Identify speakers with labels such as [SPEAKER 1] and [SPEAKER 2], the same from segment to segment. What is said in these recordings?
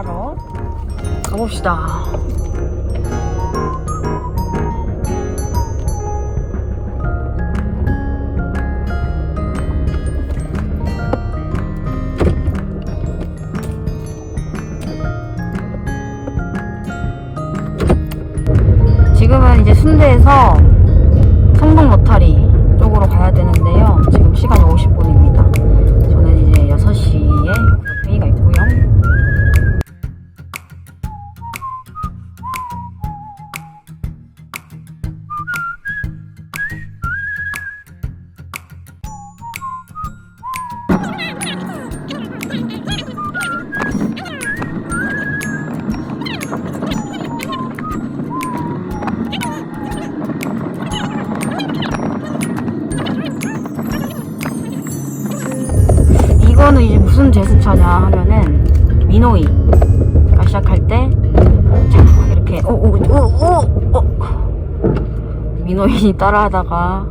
[SPEAKER 1] 하러 가봅시다. 지금은 이제 순대에서 성동 로타리 쪽으로 가야 되는데요. 이거는 이제 무슨 제스처냐 하면은 미노이가 시작할 때 자, 이렇게 오오오오 어. 미노이 따라하다가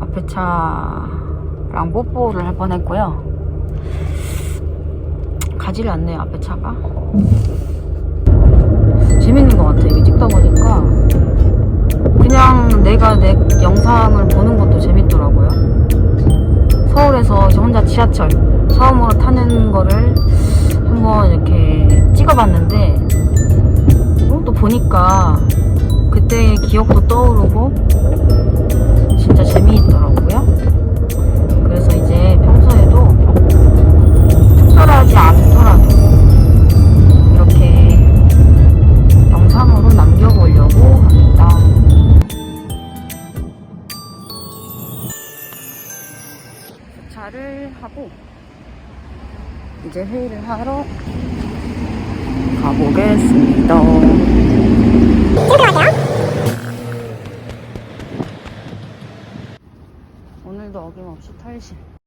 [SPEAKER 1] 앞에 차랑 뽀뽀를 할 뻔했고요. 가지를 않네요 앞에 차가. 재밌는 것 같아 이게 찍다 보니까 그냥 내가 내 영상을 보는 것 혼자 지하철 처음으로 타는 거를 한번 이렇게 찍어봤는데 어, 또 보니까 그때의 기억도 떠오르고 진짜 재미있더라고요. 주차를 하고 이제 회의를 하러 가보겠습니다. 오늘도 어김없이 탈실.